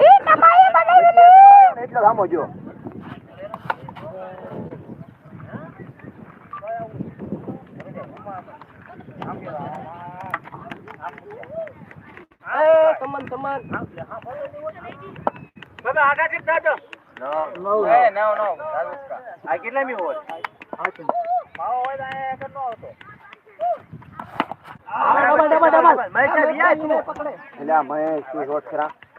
ઈ તમારે બનાવી દીધું એટલે સામો જો આ કેટલા મી હોય એટલે આ મહેશ તું ખરા. એ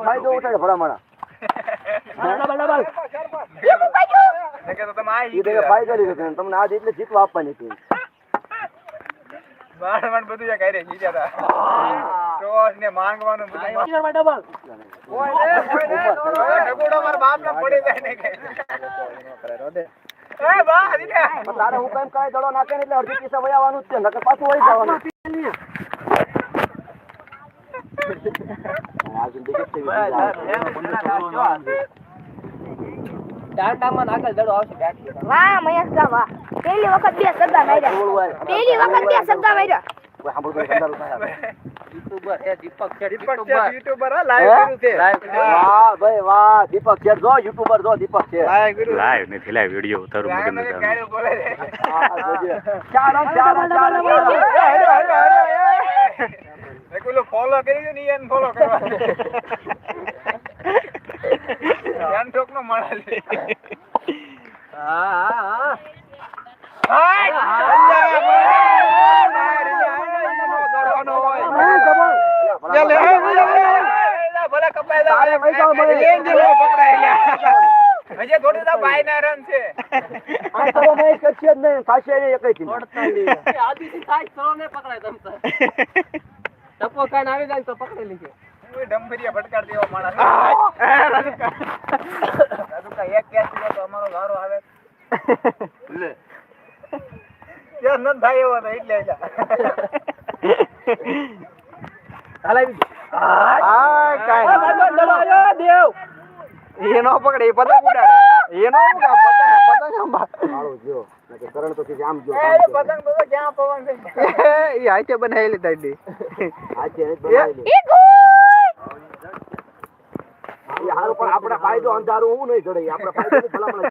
ફાયદો ઉઠાડે ભલામણા એ તને ફાયદો લીધો તને. તમને આજ એટલે જીતવા આપવાની હતી પણ તારે હું કઈ કાંઈ દડો નાખે ને એટલે અડધી પૈસા વહી આવવાનું છે નકર પાછું વહી જવાનું. આ જિંદગી જ દાંડામાં આગળ દડો આવશે વાહ મહેશ ગા વાહ. પહેલી વખત બે શબ્દ માર્યા. પહેલી વખત બે શબ્દ માર્યા. યુટ્યુબર દીપક છે વાહ ભાઈ વાહ દીપક છે જો યુટ્યુબર જો દીપક છે. લાઈવ નથી લાઈવ વીડિયો ઉતારું મગન હા, જોજે. ચાલો, ચાલો, ચાલો, ચાલો. ફોલો કરી દો ને એને ફોલો કરવા ધ્યાન ઠોક નો મળે હા હા. તારે વહી જાવ, ભાઈ. હજી થોડું તો ભાઈ ના રન છે આ તારો મહેશ કરશે જ નહીં, થશે નહીં આદિથી થાય ચલો ને પકડાય તમ તાર. ટપો ખાઈને આવી જાય તો પકડી લીધે કોઈ ભટકાર દેવો માણસ રાજુકા એક કેચ લે તો અમારો વારો આવે લે. ત્યાં ન થાય એવો તો એટલે. આ કાંઈ નહીં. એનો પકડે એ પતંગ ઉડાડે. એનો પતંગ પતંગ માળો જો. નકર કરણ તો કે આમ જો, એ પતંગ તો ક્યાં પવન છે? એ હાથે બનાવેલી તાડી જ બનાવેલી. એ હારું પણ આપણો ફાયદો અંધારું હું નહીં જડે. આપણે ફાયદો ભલામણ